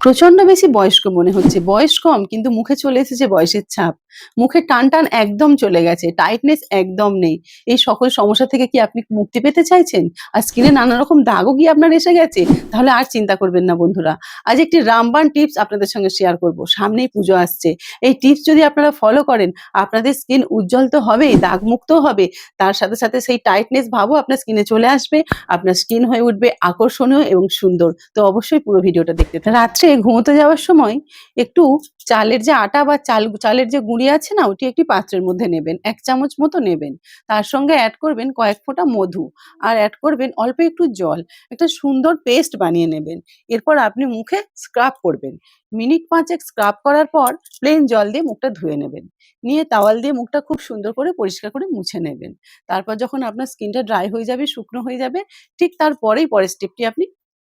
প্রচণ্ড বেশি বয়স্ক মনে হচ্ছে। বয়স কম কিন্তু মুখে চলে এসেছে বয়সের ছাপ। মুখে টান টান একদম চলে গেছে টাইটনেস একদম নেই। এই সকল সমস্যা থেকে কি আপনি মুক্তি পেতে চাইছেন? আর স্কিনে নানা রকম দাগও কি আপনার এসে গেছে? তাহলে আর চিন্তা করবেন না বন্ধুরা। আজ একটি রামবান টিপস আপনাদের সঙ্গে শেয়ার করব। সামনেই পুজো আসছে। এই টিপস যদি আপনারা ফলো করেন, আপনাদের স্কিন উজ্জ্বল তো হবেই দাগমুক্ত হবে। তার সাথে সাথে সেই টাইটনেস ভাবও আপনার স্কিনে চলে আসবে। আপনার স্কিন হয়ে উঠবে আকর্ষণীয় এবং সুন্দর। তো অবশ্যই পুরো ভিডিওটা দেখতে। রাত্রে ঘুমোতে যাওয়ার সময় একটু চালের যে আটা বা চাল, চালের যে গুঁড়ি আছে না, ওটি একটি পাত্রের মধ্যে নেবেন, এক চামচ মতো নেবেন। তার সঙ্গে অ্যাড করবেন কয়েক ফোঁটা মধু আর অ্যাড করবেন অল্প একটু জল। একটা সুন্দর পেস্ট বানিয়ে নেবেন। এরপর আপনি মুখে স্ক্রাব করবেন। মিনিট পাঁচেক স্ক্রাব করার পর প্লেন জল দিয়ে মুখটা ধুয়ে নেবেন। নিয়ে তাওয়াল দিয়ে মুখটা খুব সুন্দর করে পরিষ্কার করে মুছে নেবেন। তারপর যখন আপনার স্কিনটা ড্রাই হয়ে যাবে, শুকনো হয়ে যাবে, ঠিক তারপরেই পরের স্টেপটি আপনি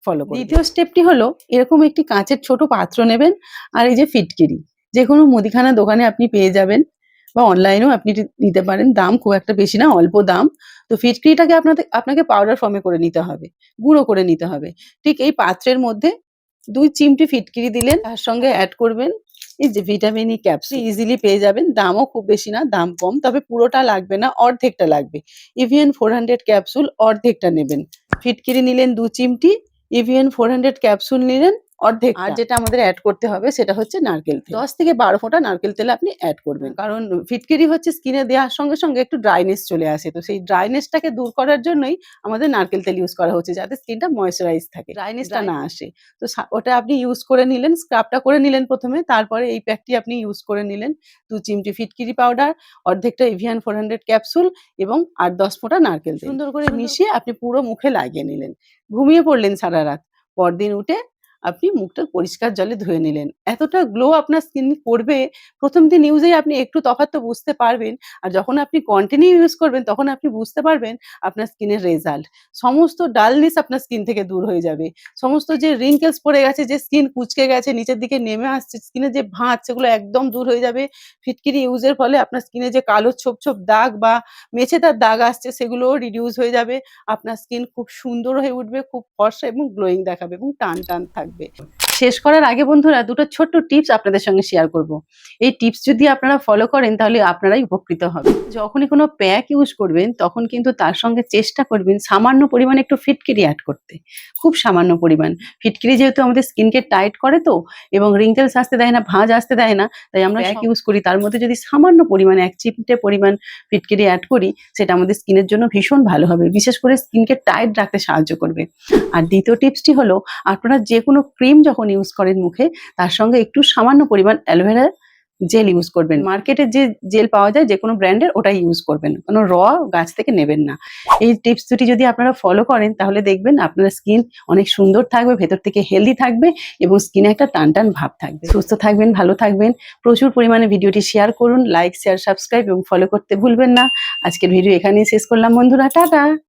ফলো করবেন। দ্বিতীয় স্টেপটি হলো, এরকম একটি কাঁচের ছোট পাত্র নেবেন আর এই যে ফিটকিরি। যে কোনো মুদিখানা দোকানে আপনি পেয়ে যাবেন বা অনলাইনেও আপনি নিতে পারেন। দাম খুব একটা বেশি না অল্প দাম। তো ফিটকিরিটাকে আপনাকে আপনাকে পাউডার ফর্মে করে নিতে হবে গুঁড়ো করে নিতে হবে। ঠিক এই পাত্রের মধ্যে দুই চিমটি ফিটকিরি দিলেন তার সঙ্গে অ্যাড করবেন। এই যে ভিটামিন ই ক্যাপসুল ইজিলি পেয়ে যাবেন। দামও খুব বেশি না দাম কম তবে পুরোটা লাগবে না অর্ধেকটা লাগবে। ইভিএন ফোর হান্ড্রেড ক্যাপসুল অর্ধেকটা নেবেন। ফিটকিরি নিলেন দু চিমটি ইভিএন ফোর হান্ড্রেড ক্যাপসুল নিলেন। অর্ধেক আর যেটা আমাদের অ্যাড করতে হবে সেটা হচ্ছে নারকেল তেল। দশ থেকে বারো ফোঁটা নারকেল তেল আপনি অ্যাড করবেন। কারণ ফিটকিরি হচ্ছে স্কিনে দেওয়ার সঙ্গে সঙ্গে একটু ড্রাইনেস চলে আসে। তো সেই ড্রাইনেসটাকে দূর করার জন্যই আমাদের নারকেল তেল ইউজ করা হচ্ছে যাতে স্কিনটা ময়শ্চারাইজ থাকে ড্রাইনেসটা না আসে। তো ওটা আপনি ইউজ করে নিলেন স্ক্রাবটা করে নিলেন প্রথমে তারপরে এই প্যাকটি আপনি ইউজ করে নিলেন। দু চিমটি ফিটকিরি পাউডার অর্ধেকটা এভিয়ান ফোর হান্ড্রেড ক্যাপসুল এবং আট দশ ফোঁটা নারকেল তেল। সুন্দর করে মিশিয়ে আপনি পুরো মুখে লাগিয়ে নিলেন। ঘুমিয়ে পড়লেন সারা রাত। পরদিন উঠে আপনি মুখটা পরিষ্কার জলে ধুয়ে নিলেন। এতটা গ্লো আপনার স্কিন করবে প্রথম দিন ইউজেই আপনি একটু তফাৎ তো বুঝতে পারবেন আর যখন আপনি কন্টিনিউ ইউজ করবেন তখন আপনি বুঝতে পারবেন আপনার স্কিনের রেজাল্ট সমস্ত ডালনেস আপনার স্কিন থেকে দূর হয়ে যাবে। সমস্ত যে রিঙ্কেলস পড়ে গেছে, যে স্কিন কুচকে গেছে, নিচের দিকে নেমে আসছে স্কিনে যে ভাঁজ, সেগুলো একদম দূর হয়ে যাবে। ফিটকিরি ইউজের ফলে আপনার স্কিনে যে কালো ছোপ ছোপ দাগ বা মেছে তার দাগ আসছে, সেগুলোও রিডিউস হয়ে যাবে। আপনার স্কিন খুব সুন্দর হয়ে উঠবে, খুব ফর্সা এবং গ্লোয়িং দেখাবে এবং টান টান থাকবে। bit শেষ করার আগে বন্ধুরা দুটো ছোট্ট টিপস আপনাদের সঙ্গে শেয়ার করব। এই টিপস যদি আপনারা ফলো করেন তাহলে আপনারাই উপকৃত হবেন। যখনই কোনো প্যাক ইউজ করবেন তখন কিন্তু তার সঙ্গে চেষ্টা করবেন সামান্য পরিমাণে একটু ফিটকিরি অ্যাড করতে। খুব সামান্য পরিমাণ। ফিটকিরি যেহেতু আমাদের স্কিনকে টাইট করে তো এবং রিঙ্কেলস আসতে দেয় না ভাঁজ আসতে দেয় না তাই আমরা প্যাক ইউজ করি। তার মধ্যে যদি সামান্য পরিমাণে এক চিমটে পরিমাণ ফিটকিরি অ্যাড করি সেটা আমাদের স্কিনের জন্য ভীষণ ভালো হবে। বিশেষ করে স্কিনকে টাইট রাখতে সাহায্য করবে। আর দ্বিতীয় টিপসটি হলো আপনারা যে কোনো ক্রিম যখন ইউজ করেন মুখে, তার সঙ্গে একটু সামান্য পরিমাণ অ্যালোভেরা জেল ইউজ করবেন। মার্কেটে যে জেল পাওয়া যায় যে কোনো ব্র্যান্ডের ওটাই ইউজ করবেন, কোনো র গাছ থেকে নেবেন না। এই টিপস দুটি যদি আপনারা ফলো করেন, তাহলে দেখবেন আপনার স্কিন অনেক সুন্দর থাকবে, ভেতর থেকে হেলদি থাকবে এবং স্কিনে একটা টান টান ভাব থাকবে। সুস্থ থাকবেন, ভালো থাকবেন, প্রচুর পরিমাণে ভিডিওটি শেয়ার করুন লাইক শেয়ার সাবস্ক্রাইব এবং ফলো করতে ভুলবেন না। আজকের ভিডিও এখানেই শেষ করলাম বন্ধুরা, টাটা!